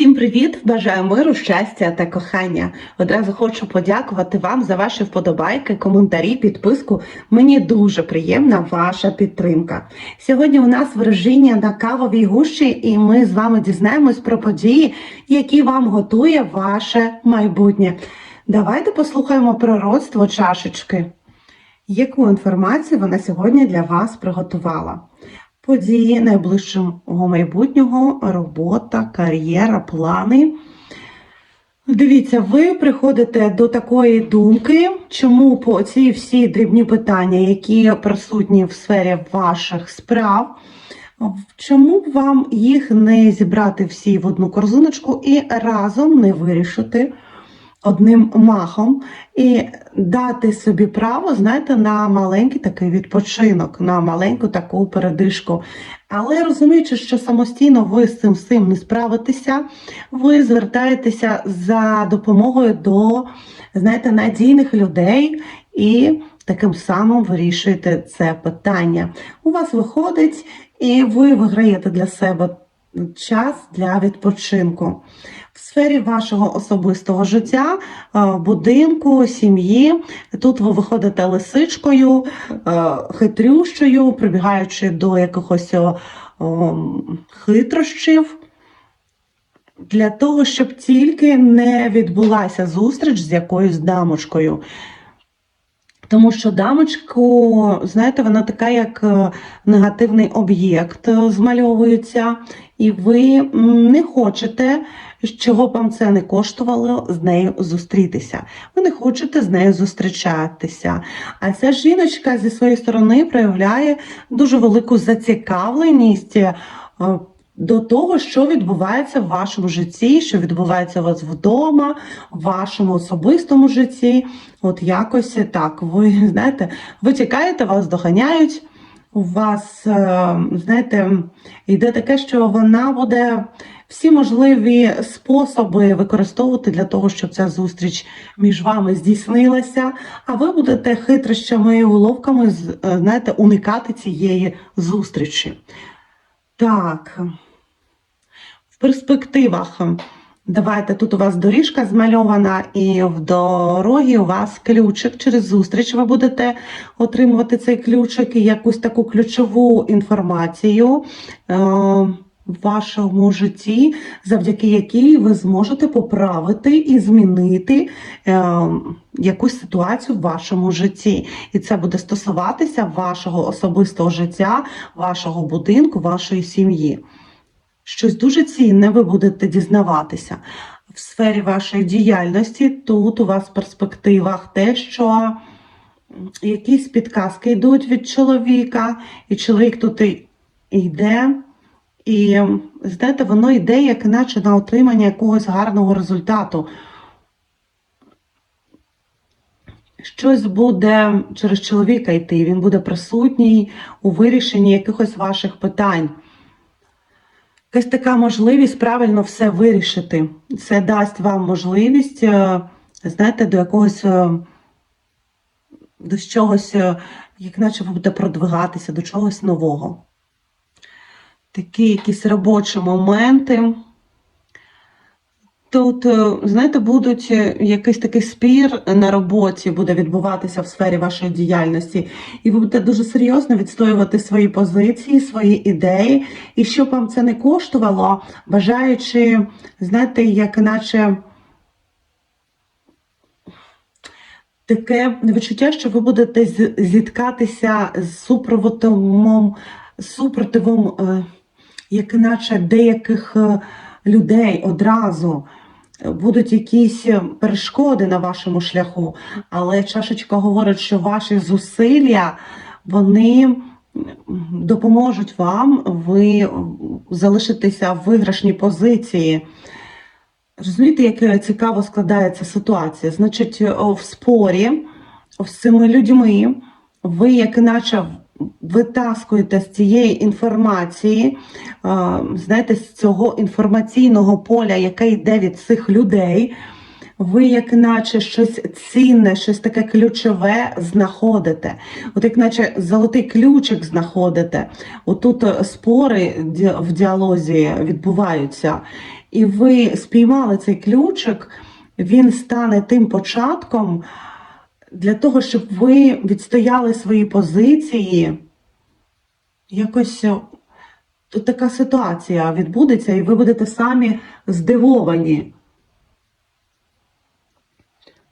Всім привіт! Бажаю миру, щастя та кохання. Одразу хочу подякувати вам за ваші вподобайки, коментарі, підписку. Мені дуже приємна ваша підтримка. Сьогодні у нас враження на кавовій гущі, і ми з вами дізнаємось про події, які вам готує ваше майбутнє. Давайте послухаємо пророцтво чашечки. Яку інформацію вона сьогодні для вас приготувала? Події найближчого майбутнього, робота, кар'єра, плани. Дивіться, ви приходите до такої думки, чому по ці всі дрібні питання, які присутні в сфері ваших справ, чому б вам їх не зібрати всі в одну корзиночку і разом не вирішити одним махом і дати собі право, знаєте, на маленький такий відпочинок, на маленьку таку передишку. Але розуміючи, що самостійно ви з цим всім не справитеся, ви звертаєтеся за допомогою до, знаєте, надійних людей і таким самим вирішуєте це питання. У вас виходить, і ви виграєте для себе час для відпочинку. В сфері вашого особистого життя, е, будинку, сім'ї. Тут ви виходите лисичкою, е, хитрющою, прибігаючи до якихось о, хитрощів. Для того, щоб тільки не відбулася зустріч з якоюсь дамочкою. Тому що дамочку, знаєте, вона така, як е, негативний об'єкт змальовується, і ви не хочете, чого б вам це не коштувало, з нею зустрітися. Ви не хочете з нею зустрічатися. А ця жіночка зі своєї сторони проявляє дуже велику зацікавленість. е, До того, що відбувається в вашому житті, що відбувається у вас вдома, в вашому особистому житті. От якось так. Ви знаєте, ви тікаєте, вас доганяють. У вас, е, знаєте, йде таке, що вона буде всі можливі способи використовувати для того, щоб ця зустріч між вами здійснилася. А ви будете хитрощами і уловками, е, знаєте, уникати цієї зустрічі. Так. В перспективах. Давайте тут у вас доріжка змальована, і в дорогі у вас ключик. Через зустріч ви будете отримувати цей ключик і якусь таку ключову інформацію е, в вашому житті, завдяки якій ви зможете поправити і змінити е, якусь ситуацію в вашому житті. І це буде стосуватися вашого особистого життя, вашого будинку, вашої сім'ї щось дуже цінне ви будете дізнаватися. В сфері вашої діяльності тут у вас в перспективах те, що якісь підказки йдуть від чоловіка, і чоловік тут йде, і знаєте, воно йде, як наче на отримання якогось гарного результату. Щось буде через чоловіка йти, він буде присутній у вирішенні якихось ваших питань якась така можливість правильно все вирішити. Це дасть вам можливість, е, знаєте, до якогось е, до чогось, е, як наче ви будете продвигатися до чогось нового. Такі якісь робочі моменти. Тут, е, знаєте, будуть е, якийсь такий спір на роботі буде відбуватися в сфері вашої діяльності, і ви будете дуже серйозно відстоювати свої позиції, свої ідеї, і щоб вам це не коштувало, бажаючи, знаєте, як наче таке відчуття, що ви будете зіткатися з супротивом, супротивом, е, як наче деяких е, людей одразу. Будуть якісь е, перешкоди на вашому шляху, але чашечка говорить, що ваші зусилля вони допоможуть вам, ви залишитеся в виграшній позиції. Розумієте, як е, цікаво складається ситуація? Значить, в спорі з цими людьми ви, як іначе, витаскуєте з цієї інформації, знаєте, з цього інформаційного поля, яке йде від цих людей. Ви, як наче, щось цінне, щось таке ключове знаходите. От як наче золотий ключик знаходите. Отут е, спори в діалозі відбуваються. і ви спіймали цей ключик, він стане тим початком для того, щоб ви відстояли свої позиції. Якось е, тут така ситуація відбудеться, і ви будете самі здивовані.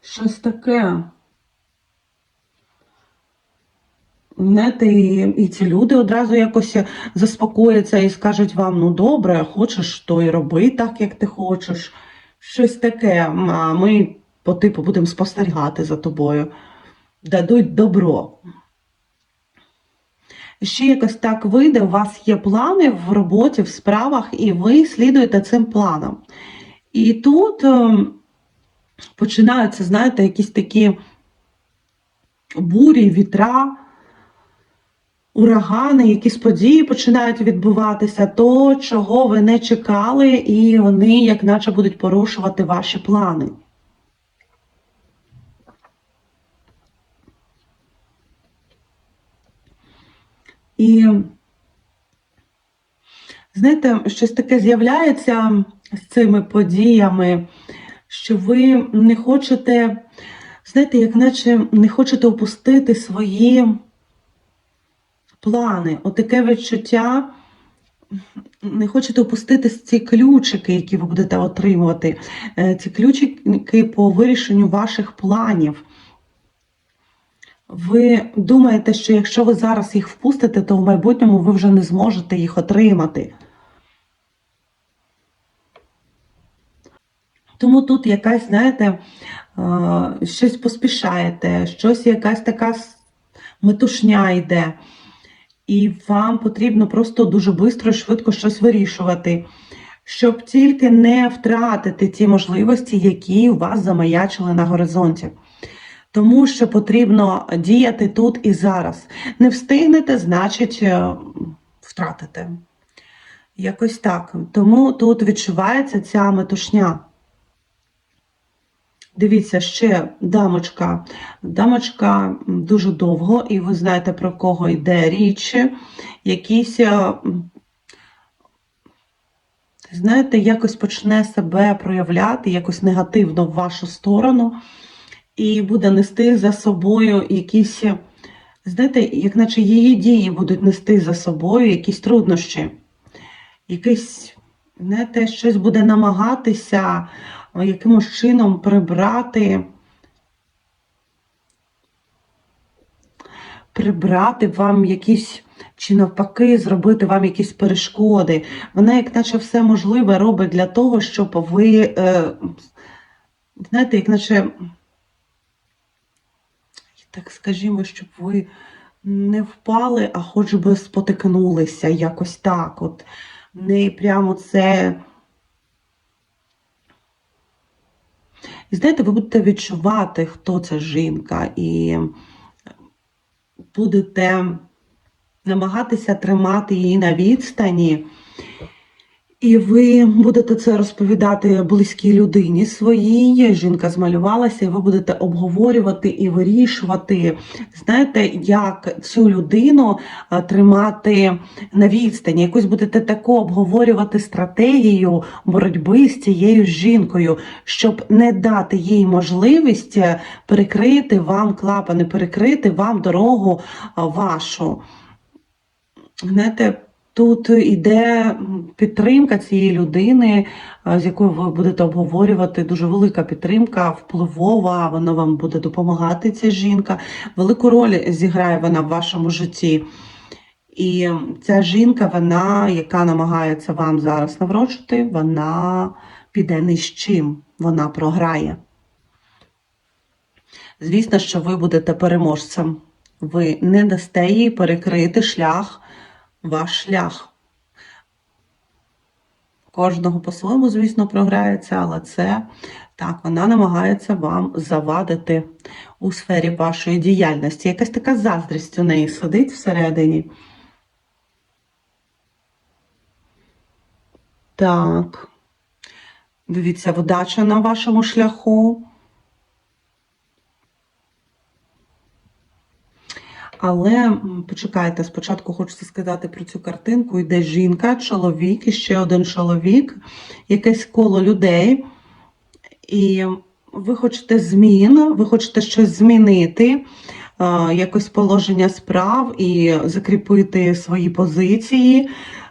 Щось таке. Знаєте, і, і ці люди одразу якось заспокояться і скажуть вам: ну добре, хочеш, то і роби так, як ти хочеш. Щось таке. А ми по типу будемо спостерігати за тобою. Дадуть добро. Ще якось так вийде, у вас є плани в роботі, в справах, і ви слідуєте цим планам. І тут ем, починаються, знаєте, якісь такі бурі, вітра, урагани, якісь події починають відбуватися, то, чого ви не чекали, і вони, як наче, будуть порушувати ваші плани. І знаєте, щось таке з'являється з цими подіями, що ви не хочете, знаєте, як наче не хочете опустити свої плани. Отаке відчуття. Не хочете опустити ці ключики, які ви будете отримувати, е, ці ключики по вирішенню ваших планів. Ви думаєте, що якщо ви зараз їх впустите, то в майбутньому ви вже не зможете їх отримати. Тому тут якась, знаєте, е, щось поспішаєте, щось якась така метушня йде. І вам потрібно просто дуже швидко і швидко щось вирішувати, щоб тільки не втратити ті можливості, які у вас замаячили на горизонті. Тому що потрібно діяти тут і зараз. Не встигнете, значить, е, втратите. Якось так. Тому тут відчувається ця метушня. Дивіться, ще дамочка. Дамочка дуже довго, і ви знаєте, про кого йде річ. Якісь, е, знаєте, якось почне себе проявляти, якось негативно в вашу сторону, і буде нести за собою якісь, знаєте, як наче її дії будуть нести за собою якісь труднощі. Якийсь, знаєте, щось буде намагатися якимось чином прибрати, прибрати вам якісь, чи навпаки, зробити вам якісь перешкоди. Вона, як наче все можливе, робить для того, щоб ви, е, знаєте, як наче, так скажімо, щоб ви не впали, а хоч би спотикнулися якось так. От. Не прямо це. І знаєте, ви будете відчувати, хто ця жінка, і будете намагатися тримати її на відстані. І ви будете це розповідати близькій людині своїй. Жінка змалювалася, і ви будете обговорювати і вирішувати, знаєте, як цю людину тримати на відстані. Якось будете таку обговорювати стратегію боротьби з цією жінкою, щоб не дати їй можливість перекрити вам клапани, перекрити вам дорогу вашу. Знаєте, Тут іде підтримка цієї людини, з якою ви будете обговорювати дуже велика підтримка, впливова, вона вам буде допомагати, ця жінка. Велику роль зіграє вона в вашому житті. І ця жінка, вона, яка намагається вам зараз наврочити, вона піде ні з чим, вона програє. Звісно, що ви будете переможцем. Ви не дасте їй перекрити шлях ваш шлях. Кожного по-своєму, звісно, програється, але це так, вона намагається вам завадити у сфері вашої діяльності. Якась така заздрість у неї сидить всередині. Так. Дивіться, вдача на вашому шляху. Але почекайте, спочатку хочеться сказати про цю картинку. Йде жінка, чоловік і ще один чоловік, якесь коло людей. І ви хочете змін, ви хочете щось змінити, е, якось положення справ і закріпити свої позиції,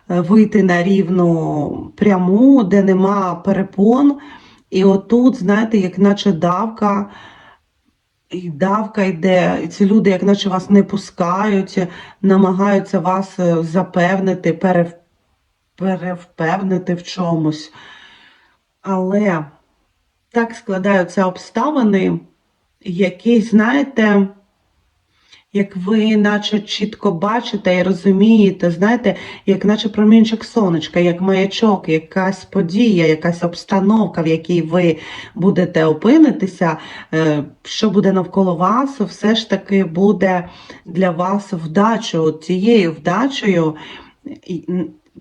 е, вийти на рівну пряму, де нема перепон. І отут, знаєте, як наче давка, і давка йде, і ці люди, як наче вас не пускають, намагаються вас е, запевнити, перев, перевпевнити в чомусь. Але так складаються обставини, які, знаєте, як ви наче чітко бачите і розумієте, знаєте, як наче промінчик сонечка, як маячок, якась подія, якась обстановка, в якій ви будете опинитися, е, що буде навколо вас, все ж таки буде для вас вдачею, тією вдачею,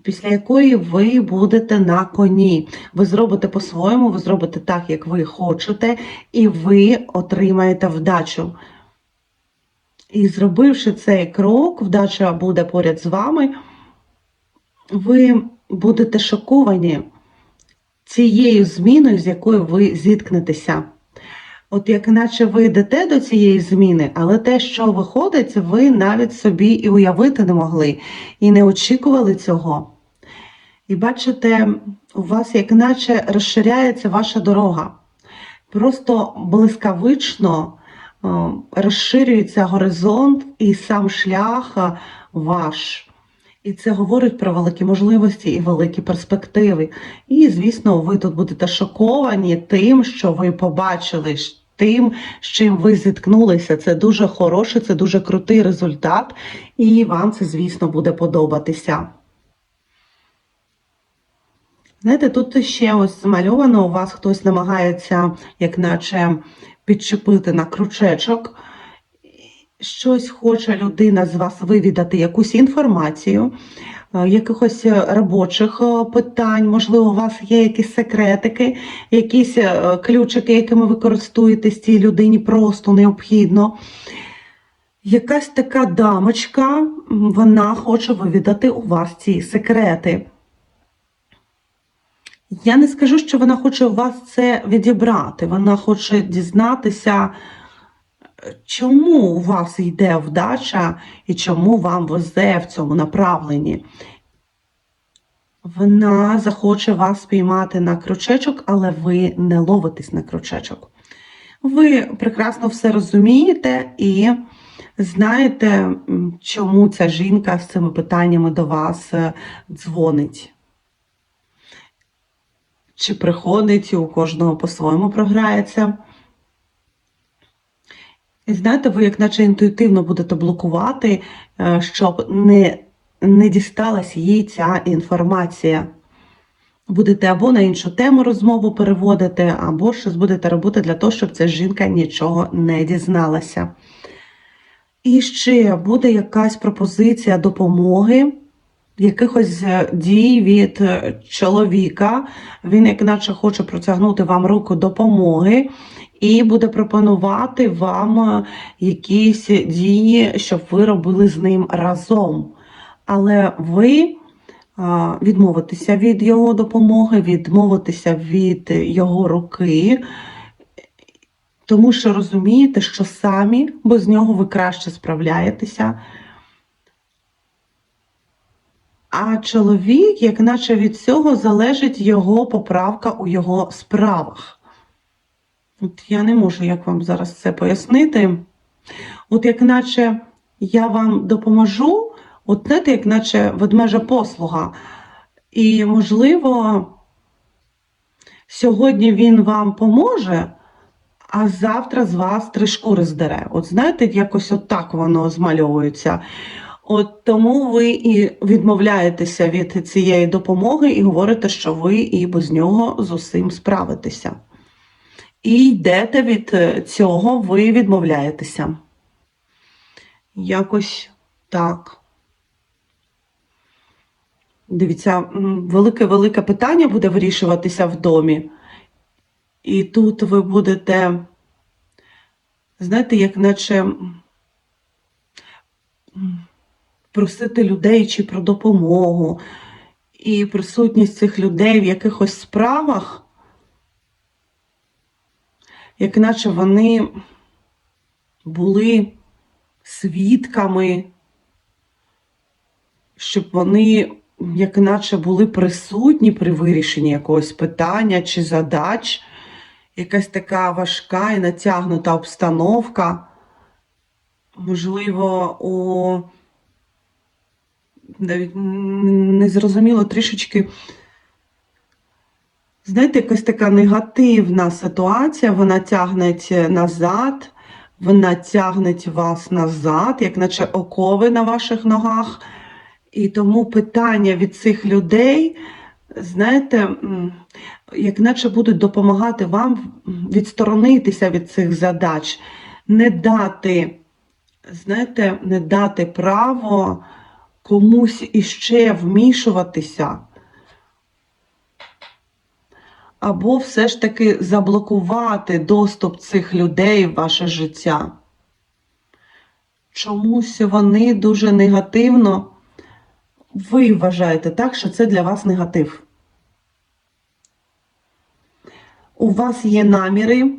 після якої ви будете на коні. Ви зробите по-своєму, ви зробите так, як ви хочете, і ви отримаєте вдачу. І зробивши цей крок, вдача буде поряд з вами, ви будете шоковані цією зміною, з якою ви зіткнетеся. От як наче ви йдете до цієї зміни, але те, що виходить, ви навіть собі і уявити не могли, і не очікували цього. І бачите, у вас як наче розширяється ваша дорога. Просто блискавично розширюється горизонт і сам шлях е, ваш. І це говорить про великі можливості і великі перспективи. І, звісно, ви тут будете шоковані тим, що ви побачили, тим, з чим ви зіткнулися. Це дуже хороший, це дуже крутий результат, і вам це, звісно, буде подобатися. Знаєте, тут ще ось змальовано, у вас хтось намагається, як наче, підчепити на крючечок. Щось хоче людина з вас вивідати, якусь інформацію, е, якихось е, робочих е, питань, можливо, у вас є якісь секретики, якісь ключики, якими ви користуєтесь цій людині просто необхідно. Якась така дамочка, вона хоче вивідати у вас ці секрети. Я не скажу, що вона хоче у вас це відібрати. Вона хоче дізнатися, чому у вас йде вдача і чому вам везе в цьому направленні. Вона захоче вас спіймати на крючечок, але ви не ловитесь на крючечок. Ви прекрасно все розумієте і знаєте, чому ця жінка з цими питаннями до вас е, дзвонить. Чи приходить, у кожного по-своєму програється. І знаєте, ви як наче інтуїтивно будете блокувати, е, щоб не, не дісталась їй ця інформація. Будете або на іншу тему розмову переводити, або щось будете робити для того, щоб ця жінка нічого не дізналася. І ще буде якась пропозиція допомоги, якихось е, дій від е, чоловіка. Він, як наче, хоче протягнути вам руку допомоги і буде пропонувати вам е, якісь дії, щоб ви робили з ним разом. Але ви відмовитеся від його допомоги, відмовитеся від його руки, тому що розумієте, що самі без нього ви краще справляєтеся. А чоловік, як наче від цього залежить його поправка у його справах. От я не можу як вам зараз це пояснити. От як наче я вам допоможу, от знаєте, як наче ведмежа послуга. І, можливо, сьогодні він вам поможе, а завтра з вас три шкури здере. От знаєте, якось отак воно змальовується. От тому ви і відмовляєтеся від цієї допомоги і говорите, що ви і без нього з усім справитеся. І йдете від е, цього, ви відмовляєтеся. Якось так. Дивіться, велике-велике питання буде вирішуватися в домі. І тут ви будете, знаєте, як наче просити людей чи про допомогу, і присутність цих людей в якихось справах, як наче вони були свідками, щоб вони, як наче, були присутні при вирішенні якогось питання чи задач, якась така важка і натягнута обстановка. Можливо, у навіть незрозуміло трішечки. Знаєте, якась така негативна ситуація, вона тягнеть назад, вона тягнеть вас назад, як наче окови на ваших ногах. І тому питання від цих людей, знаєте, як наче будуть допомагати вам відсторонитися від цих задач, не дати, знаєте, не дати право комусь іще вмішуватися. Або все ж таки заблокувати доступ цих людей в ваше життя. Чомусь вони дуже негативно. Ви вважаєте так, що це для вас негатив. У вас є наміри,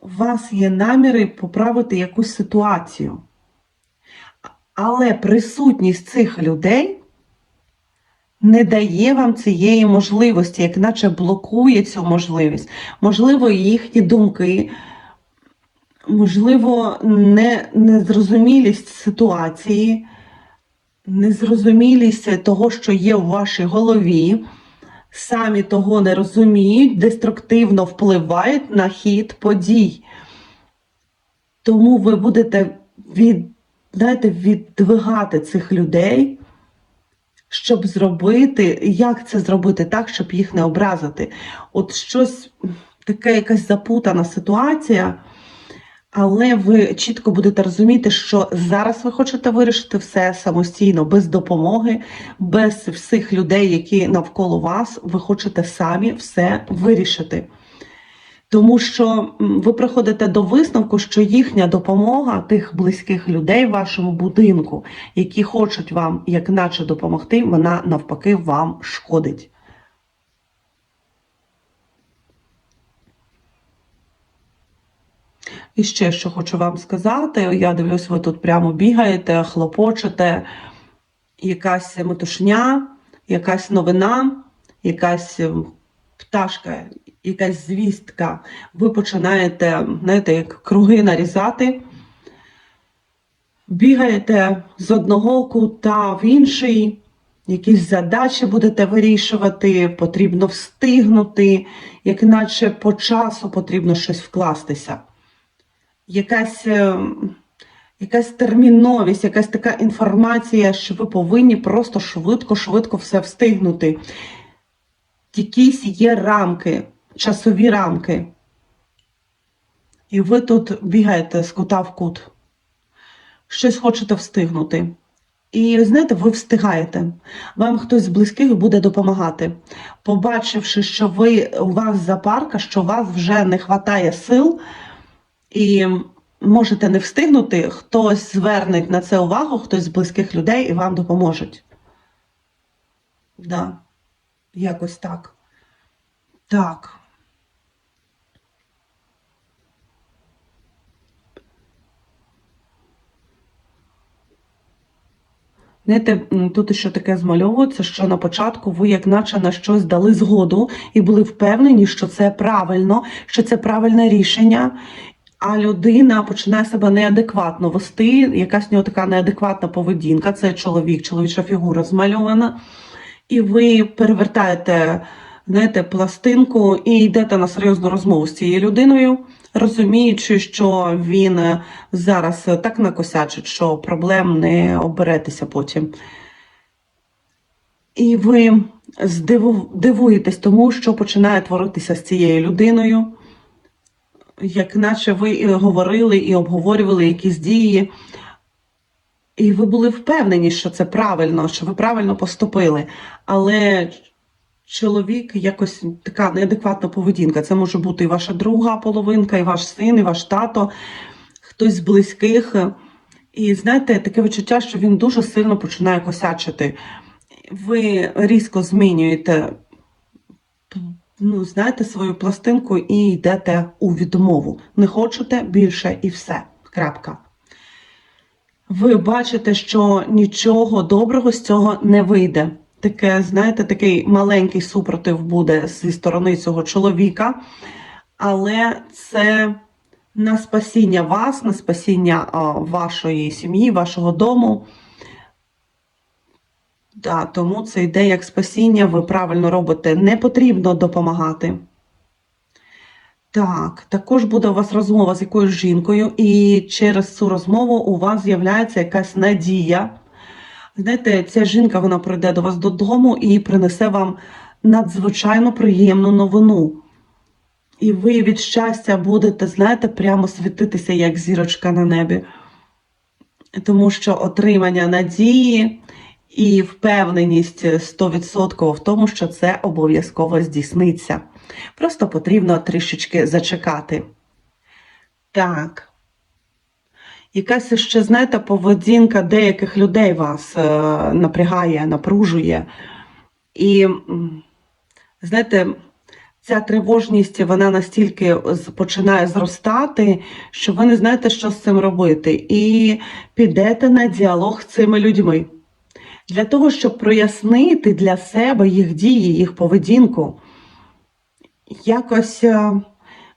у вас є наміри поправити якусь ситуацію. Але присутність цих людей не дає вам цієї можливості, як наче блокує цю можливість. Можливо, їхні думки, можливо, не, незрозумілість ситуації, незрозумілість того, що є в вашій голові, самі того не розуміють, деструктивно впливають на хід подій. Тому ви будете від, знаєте, віддвигати цих людей щоб зробити, як це зробити так, щоб їх не образити. От щось таке, якась запутана ситуація, але ви чітко будете розуміти, що зараз ви хочете вирішити все самостійно, без допомоги, без всіх людей, які навколо вас, ви хочете самі все вирішити. Тому що ви приходите до висновку, що їхня допомога тих близьких людей в вашому будинку, які хочуть вам, як наче допомогти, вона навпаки вам шкодить. І ще що хочу вам сказати, я дивлюсь, ви тут прямо бігаєте, хлопочете, якась метушня, якась новина, якась ем, пташка, якась звістка. Ви починаєте, знаєте, як круги нарізати, бігаєте з одного кута в інший, якісь задачі будете вирішувати, потрібно встигнути, як наче по часу потрібно щось вкластися. Якась, е, якась терміновість, якась така інформація, що ви повинні просто швидко-швидко все встигнути. Якісь є рамки, часові рамки. І ви тут бігаєте з кута в кут. Щось хочете встигнути. І знаєте, ви встигаєте. Вам хтось з близьких буде допомагати. Побачивши, що ви у вас запарка, що у вас вже не вистачає сил, і можете не встигнути, хтось зверне на це увагу, хтось з близьких людей і вам допоможуть. Да, якось так. Так. Знаєте, тут ще таке змальовується, що на початку ви як наче на щось дали згоду і були впевнені, що це правильно, що це правильне рішення, а людина починає себе неадекватно вести, якась в нього така неадекватна поведінка, це чоловік, чоловіча фігура змальована, і ви перевертаєте, знаєте, пластинку і йдете на серйозну розмову з цією людиною, розуміючи, що він е, зараз е, так накосячить, що проблем не оберетеся потім. І ви дивуєтесь тому, що починає творитися з цією людиною як наче ви і говорили і обговорювали якісь дії, і ви були впевнені, що це правильно, що ви правильно поступили. Але чоловік якось така неадекватна поведінка. Це може бути і ваша друга половинка, і ваш син, і ваш тато, хтось з близьких. І знаєте, таке відчуття, що він дуже сильно починає косячити. Ви різко змінюєте, ну, знаєте, свою пластинку і йдете у відмову. Не хочете більше і все. Крапка. Ви бачите, що нічого доброго з цього не вийде. Таке, знаєте, такий маленький супротив буде зі сторони цього чоловіка, але це на спасіння вас, на спасіння а, вашої сім'ї, вашого дому. Да, тому це йде як спасіння, ви правильно робите, не потрібно допомагати. Так, також буде у вас розмова з якоюсь жінкою, і через цю розмову у вас з'являється якась надія. Знаєте, ця жінка вона прийде до вас додому і принесе вам надзвичайно приємну новину. І ви від щастя будете, знаєте, прямо світитися, як зірочка на небі. Тому що отримання надії і впевненість 100% в тому, що це обов'язково здійсниться. Просто потрібно трішечки зачекати. Так. Якась ще, знаєте, поведінка деяких людей вас е, напрягає, напружує. І, знаєте, ця тривожність вона настільки починає зростати, що ви не знаєте, що з цим робити. І підете на діалог з цими людьми. Для того, щоб прояснити для себе їх дії, їх поведінку, якось е,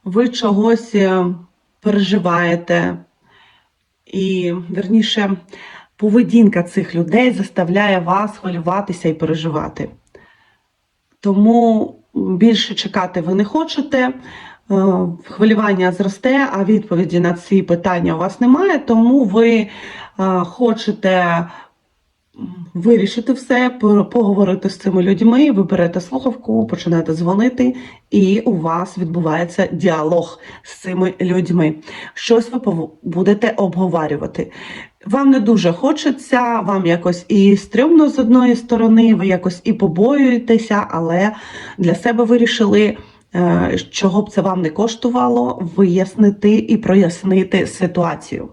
ви чогось е, переживаєте. І, верніше, поведінка цих людей заставляє вас хвилюватися і переживати. Тому більше чекати ви не хочете, е, хвилювання зросте, а відповіді на ці питання у вас немає, тому ви е, хочете вирішити все, поговорити з цими людьми, ви берете слухавку, починаєте дзвонити, і у вас відбувається діалог з цими людьми. Щось ви будете обговорювати. Вам не дуже хочеться, вам якось і стрьомно з одної сторони, ви якось і побоюєтеся, але для себе вирішили, е, чого б це вам не коштувало, вияснити і прояснити ситуацію.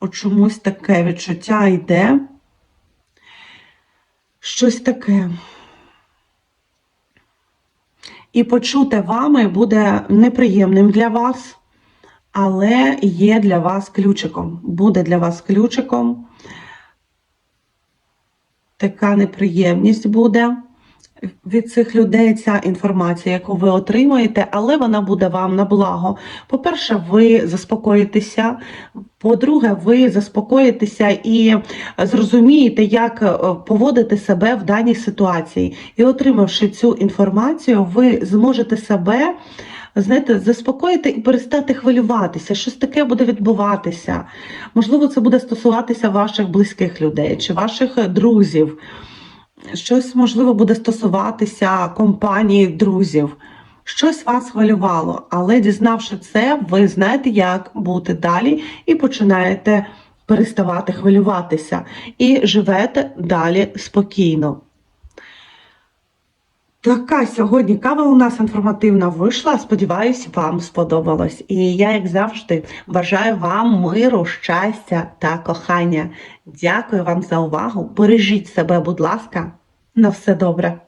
От чомусь таке відчуття йде. Щось таке. І почуте вами буде неприємним для вас, але є для вас ключиком. Буде для вас ключиком. Така неприємність буде від цих людей ця інформація, яку ви отримаєте, але вона буде вам на благо. По-перше, ви заспокоїтеся. По-друге, ви заспокоїтеся і зрозумієте, як е, поводити себе в даній ситуації. І отримавши цю інформацію, ви зможете себе. Знаєте, заспокоїти і перестати хвилюватися, щось таке буде відбуватися. Можливо, це буде стосуватися ваших близьких людей чи ваших друзів. Щось, можливо, буде стосуватися компанії друзів. Щось вас хвилювало, але дізнавши це, ви знаєте, як бути далі, і починаєте переставати хвилюватися. І живете далі спокійно. Така сьогодні кава у нас інформативна вийшла. Сподіваюсь, вам сподобалось. І я, як завжди, бажаю вам миру, щастя та кохання. Дякую вам за увагу. Бережіть себе, будь ласка. На все добре.